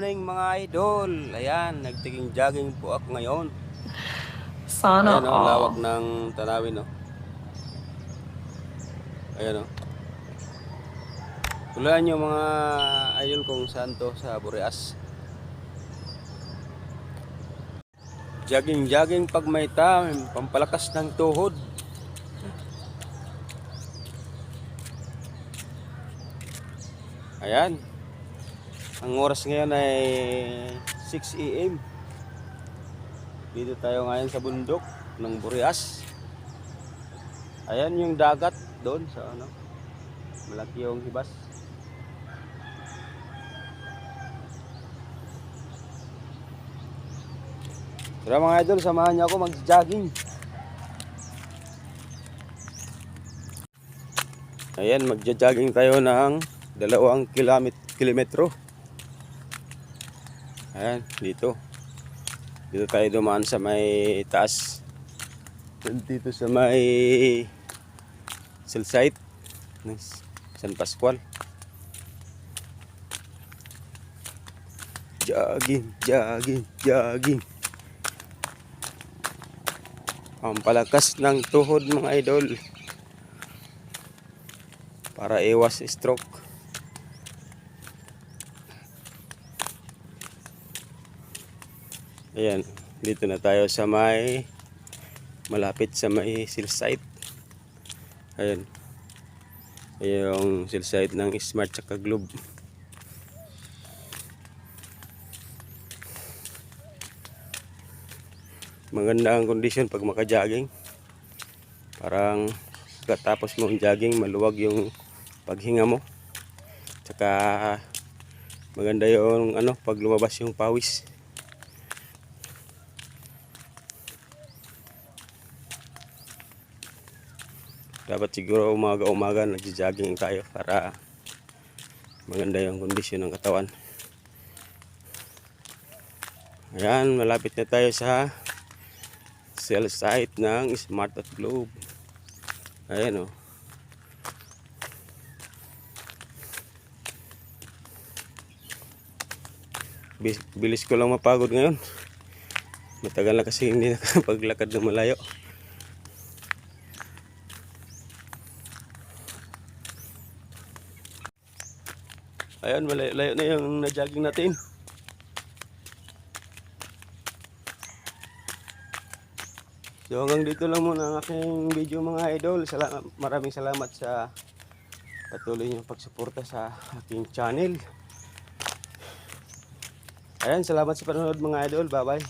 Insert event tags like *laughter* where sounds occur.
morning mga idol. Ayan, nagtiging jogging po ako ngayon. Sana Ayan all. lawak ng tanawin no. Ayan o. Tulaan nyo mga idol kung saan to sa Boreas. Jogging, jogging pag may time, pampalakas ng tuhod. Ayan. Ang oras ngayon ay 6 a.m. Dito tayo ngayon sa bundok ng Boreas. Ayan yung dagat doon sa ano. Malaki yung hibas. Tara mga idol, samahan niyo ako mag-jogging. Ayan, magja-jogging tayo ng dalawang kilometro. Ayan, dito. Dito tayo dumaan sa may taas. Dito sa may cell site ng San Pascual. Jogging, jogging, jogging. Ang palakas ng tuhod mga idol. Para iwas stroke. Ayan, dito na tayo sa may malapit sa may cell site. Ayan. Yung cell site ng Smart tsaka Globe. Maganda ang kondisyon pag maka-jogging. Parang katapos mo ang jogging, maluwag yung paghinga mo. Tsaka maganda yung ano, pag lumabas yung pawis. Dapat siguro umaga-umaga nagja-jogging tayo para maganda yung kondisyon ng katawan. Ayan, malapit na tayo sa cell site ng Smart at Globe. Ayan o. Bis- Bilis ko lang mapagod ngayon. Matagal na kasi hindi *laughs* nakapaglakad ng malayo. Ayan, malayo na yung na-jogging natin. So hanggang dito lang muna ang aking video mga idol. Salamat, maraming salamat sa patuloy niyong pagsuporta sa aking channel. Ayan, salamat sa panonood mga idol. Bye-bye.